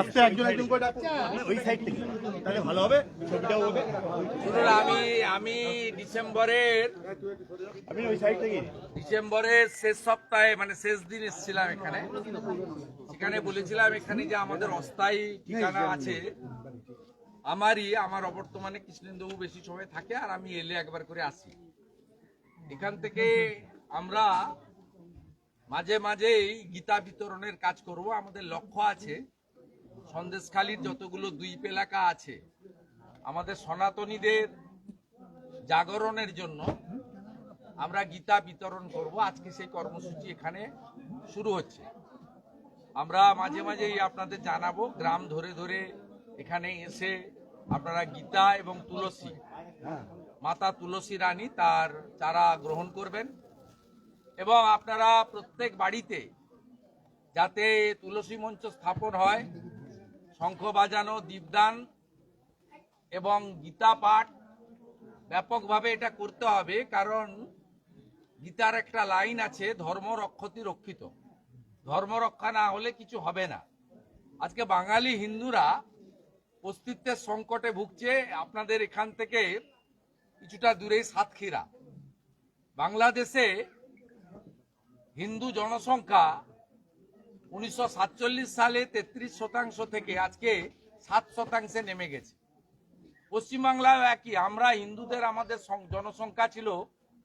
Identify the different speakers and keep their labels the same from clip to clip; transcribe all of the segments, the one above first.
Speaker 1: আস্তে একজন একজন করে ডাকো ওই সাইড থেকে তাহলে ভালো হবে ছবিটাও হবে
Speaker 2: আমি আমি ডিসেম্বরের
Speaker 1: আমি ওই সাইড থেকে
Speaker 2: ডিসেম্বরের শেষ সপ্তাহে মানে শেষ দিন এসেছিলাম এখানে সেখানে বলেছিলাম এখানে যে আমাদের অস্থায়ী ঠিকানা আছে আমারই আমার অবর্তমানে কৃষ্ণেন্দু বেশি সময় থাকে আর আমি এলে একবার করে আসি এখান থেকে আমরা মাঝে মাঝেই গীতা বিতরণের কাজ করব আমাদের লক্ষ্য আছে সন্দেশখালীর যতগুলো দ্বীপ এলাকা আছে আমাদের সনাতনীদের জাগরণের জন্য আমরা গীতা বিতরণ করব আজকে সেই কর্মসূচি এখানে শুরু হচ্ছে আমরা মাঝে মাঝেই আপনাদের জানাবো গ্রাম ধরে ধরে এখানে এসে আপনারা গীতা এবং তুলসী মাতা তুলসী রানী তার চারা গ্রহণ করবেন এবং আপনারা প্রত্যেক বাড়িতে যাতে তুলসী মঞ্চ স্থাপন হয় শঙ্খ বাজানো দীপদান এবং গীতা পাঠ ব্যাপকভাবে এটা করতে হবে কারণ গীতার একটা লাইন আছে ধর্ম রক্ষতি রক্ষিত ধর্ম রক্ষা না হলে কিছু হবে না আজকে বাঙালি হিন্দুরা অস্তিত্বের সংকটে ভুগছে আপনাদের এখান থেকে কিছুটা দূরেই সাতক্ষীরা বাংলাদেশে হিন্দু জনসংখ্যা উনিশশো সালে ৩৩ শতাংশ থেকে আজকে সাত শতাংশে নেমে গেছে পশ্চিমবাংলায় একই আমরা হিন্দুদের আমাদের জনসংখ্যা ছিল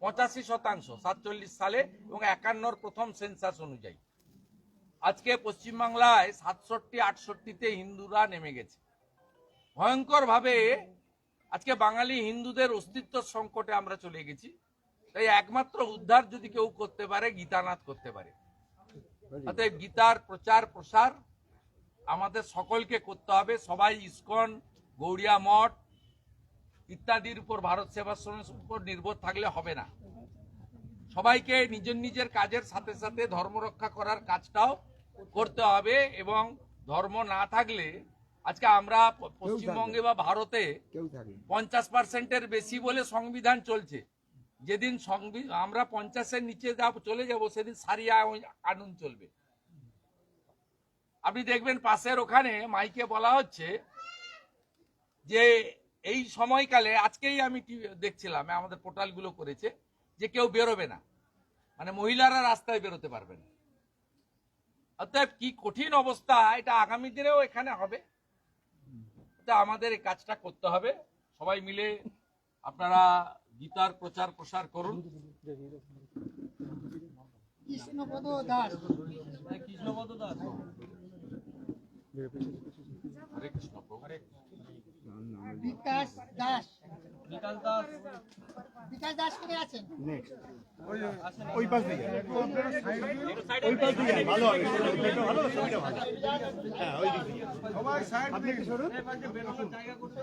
Speaker 2: পঁচাশি শতাংশ সাতচল্লিশ সালে এবং একান্নর প্রথম সেন্সাস অনুযায়ী আজকে পশ্চিমবাংলায় সাতষট্টি আটষট্টিতে হিন্দুরা নেমে গেছে ভয়ঙ্করভাবে আজকে বাঙালি হিন্দুদের অস্তিত্ব সংকটে আমরা চলে গেছি তাই একমাত্র উদ্ধার যদি কেউ করতে পারে গীতানাথ করতে পারে অতএব গীতার প্রচার প্রসার আমাদের সকলকে করতে হবে সবাই ইস্কন গৌড়িয়া মঠ ইত্যাদির উপর ভারত সেবাশ্রমের উপর নির্ভর থাকলে হবে না সবাইকে নিজের নিজের কাজের সাথে সাথে ধর্ম রক্ষা করার কাজটাও করতে হবে এবং ধর্ম না থাকলে আজকে আমরা পশ্চিমবঙ্গে বা ভারতে পঞ্চাশ পার্সেন্টের বেশি বলে সংবিধান চলছে যেদিন আমরা পঞ্চাশের নিচে যাব চলে যাব সেদিন সারিয়া আনুন চলবে আপনি দেখবেন পাশের ওখানে মাইকে বলা হচ্ছে যে এই সময়কালে আজকেই আমি দেখছিলাম আমাদের পোর্টালগুলো করেছে যে কেউ বেরোবে না মানে মহিলারা রাস্তায় বেরোতে পারবে না অর্থাৎ কি কঠিন অবস্থা এটা আগামী দিনেও এখানে হবে তা আমাদের এই কাজটা করতে হবে সবাই মিলে আপনারা গীতার প্রচার প্রসার করুন
Speaker 3: কৃষ্ণপদ দাস
Speaker 2: হ্যাঁ, কৃষ্ণপদ দাস
Speaker 3: বিকাশ দাস বিকাশ দাস বিকাশ আছেন
Speaker 1: নেক্সট ওই পাশ দিয়ে ওই পাশ দিয়ে ভালো হবে ভালো ভালো হ্যাঁ ওই দিকে সবাই সাইড আপনি সরুন এই পাশে বেরোনোর জায়গা করতে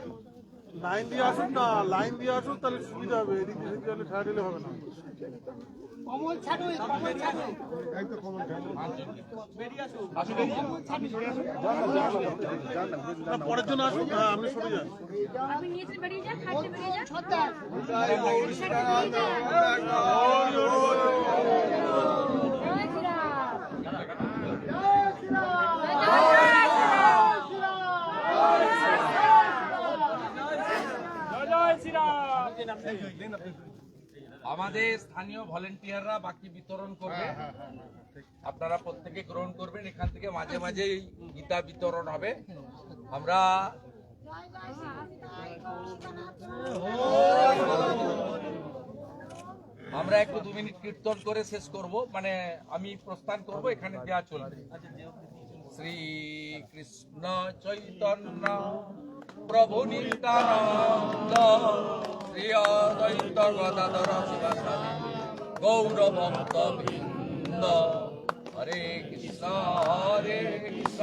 Speaker 1: লাইন দিয়ে আসুন না লাইন দিয়ে আসুন তাহলে সুবিধা হবে এদিক সেদিকে তাহলে ছাড় দিলে হবে না পরের জন্য আসুন হ্যাঁ আপনি সরে যান
Speaker 3: আপনি নিচে বেরিয়ে যান খাটে বেরিয়ে যান
Speaker 2: আমাদের স্থানীয় ভলেন্টিয়াররা বাকি বিতরণ করবে হ্যাঁ, হ্যাঁ, হ্যাঁ, আপনারা প্রত্যেকে গ্রহণ করবেন এখান থেকে মাঝে মাঝে গীতা বিতরণ হবে আমরা আমরা একটু দু মিনিট কীর্তন করে শেষ করব মানে আমি প্রস্থান করব এখানে দেওয়া চলবে শ্রী কৃষ্ণ চৈতন্য প্রভু নিত্যানন্দ শ্রী অদ্বৈত গদাধর শিবাসাদি গৌরভক্ত বৃন্দ হরে কৃষ্ণ হরে কৃষ্ণ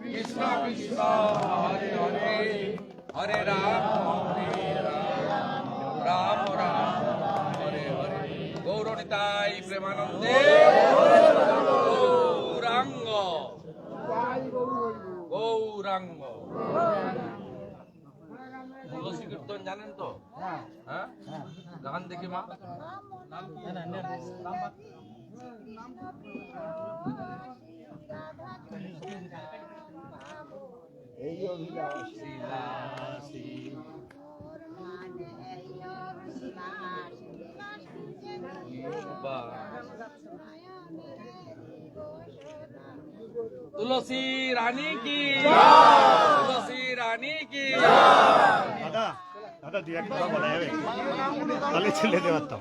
Speaker 2: কৃষ্ণ কৃষ্ণ হরে হরে হরে রাম হরে রাম রাম রাম হরে হরে গৌরণিতাই প্রেমানন্দে গৌরাঙ্গ গৌরাঙ্গ তুলসী কীর্তন জানেন তো হ্যাঁ।, হ্যাঁ গান দেখি মা তুলসী রানী কি তুলসী
Speaker 1: দাদা দাদা দু এক কথা বলা যাবে তাহলে ছেলে পারতাম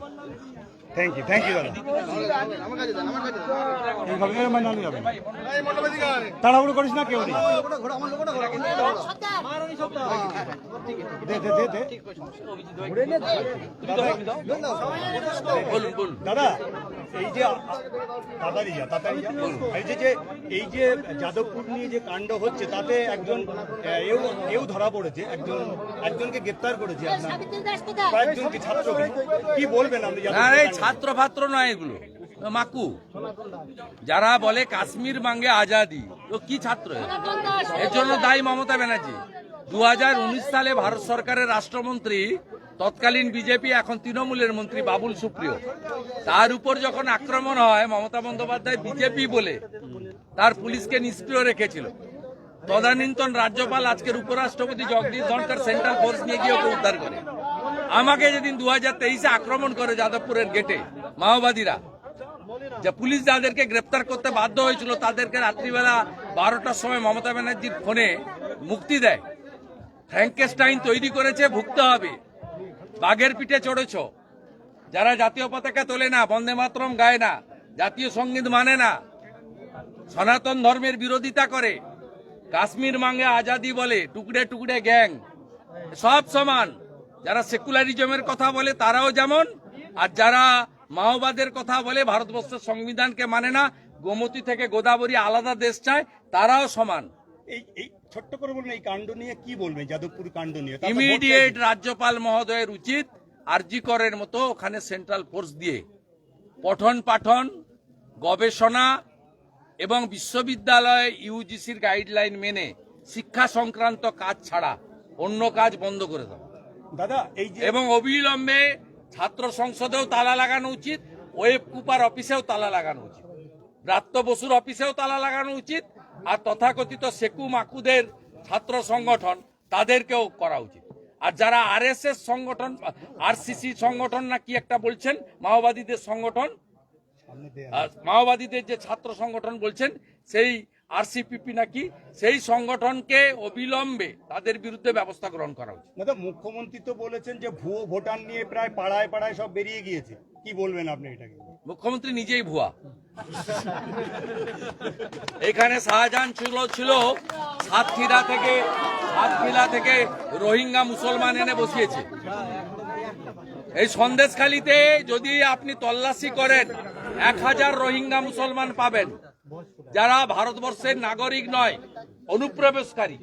Speaker 1: থ্যাংক ইউ থ্যাংক ইউ দাদা এই ঘটনার মানে যাবে তাড়াহুড়ো করিস না কেউ দাদা এই যে তাড়াতাড়ি তাড়াতাড়ি এই যে এই যে যাদবপুর নিয়ে যে কাণ্ড হচ্ছে তাতে একজন এও ধরা পড়েছে একজন একজনকে গ্রেপ্তার করেছে কয়েকজনকে ছাত্রকে কি বলবেন আপনি
Speaker 2: ছাত্র ফাত্র নয় এগুলো মাকু যারা বলে কাশ্মীর মাঙ্গে আজাদি তো কি ছাত্র এর জন্য দায়ী মমতা ব্যানার্জি দু সালে ভারত সরকারের রাষ্ট্রমন্ত্রী তৎকালীন বিজেপি এখন তৃণমূলের মন্ত্রী বাবুল সুপ্রিয় তার উপর যখন আক্রমণ হয় মমতা বন্দ্যোপাধ্যায় বিজেপি বলে তার পুলিশকে নিষ্ক্রিয় রেখেছিল তদানীন্তন রাজ্যপাল আজকের উপরাষ্ট্রপতি জগদীশ ধনকর সেন্ট্রাল ফোর্স নিয়ে গিয়ে ওকে উদ্ধার করে আমাকে যেদিন দু হাজার তেইশে আক্রমণ করে যাদবপুরের গেটে মাওবাদীরা যে পুলিশ যাদেরকে গ্রেপ্তার করতে বাধ্য হয়েছিল তাদেরকে রাত্রিবেলা বারোটার সময় মমতা ব্যানার্জির ফোনে মুক্তি দেয় ফ্র্যাঙ্কেস্টাইন তৈরি করেছে ভুগতে হবে বাঘের পিঠে চড়েছ যারা জাতীয় পতাকা তোলে না বন্দে মাতরম গায় না জাতীয় সঙ্গীত মানে না সনাতন ধর্মের বিরোধিতা করে কাশ্মীর মাঙ্গে আজাদি বলে টুকরে টুকরে গ্যাং সব সমান যারা সেকুলারিজমের কথা বলে তারাও যেমন আর যারা মাওবাদের কথা বলে ভারতবর্ষের সংবিধানকে মানে না গোমতী থেকে গোদাবরী আলাদা দেশ চায় তারাও সমান
Speaker 1: এই এই ছোট্ট করে বলুন এই কাণ্ড নিয়ে কি বলবেন
Speaker 2: ইমিডিয়েট রাজ্যপাল মহোদয়ের উচিত আরজি করের মতো ওখানে সেন্ট্রাল ফোর্স দিয়ে পঠন পাঠন গবেষণা এবং বিশ্ববিদ্যালয়ে ইউজিসির গাইডলাইন মেনে শিক্ষা সংক্রান্ত কাজ ছাড়া অন্য কাজ বন্ধ করে দেওয়া দাদা এই এবং অবিলম্বে ছাত্র সংসদেও তালা লাগানো উচিত ওয়েব কুপার অফিসেও তালা লাগানো উচিত ব্রাত্য বসুর অফিসেও তালা লাগানো উচিত আর তথাকথিত সেকু মাকুদের ছাত্র সংগঠন তাদেরকেও করা উচিত আর যারা এস সংগঠন সিসি সংগঠন না কি একটা বলছেন মাওবাদীদের সংগঠন মাওবাদীদের যে ছাত্র সংগঠন বলছেন সেই আরসিপিপি নাকি সেই সংগঠনকে অবিলম্বে তাদের বিরুদ্ধে ব্যবস্থা গ্রহণ করা উচিত
Speaker 1: দাদা মুখ্যমন্ত্রী তো বলেছেন যে ভুয়ো ভোটার নিয়ে প্রায় পাড়ায় পাড়ায় সব বেরিয়ে গিয়েছে কি বলবেন আপনি এটাকে
Speaker 2: মুখ্যমন্ত্রী নিজেই ভুয়া এখানে শাহজাহান ছিল ছিল সাতক্ষীরা থেকে সাতক্ষীরা থেকে রোহিঙ্গা মুসলমান এনে বসিয়েছে এই সন্দেশখালিতে যদি আপনি তল্লাশি করেন এক হাজার রোহিঙ্গা মুসলমান পাবেন যারা ভারতবর্ষের নাগরিক নয় অনুপ্রবেশকারী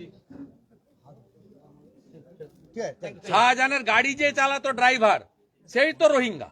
Speaker 2: শাহজাহানের গাড়ি যে চালাতো ড্রাইভার সেই তো রোহিঙ্গা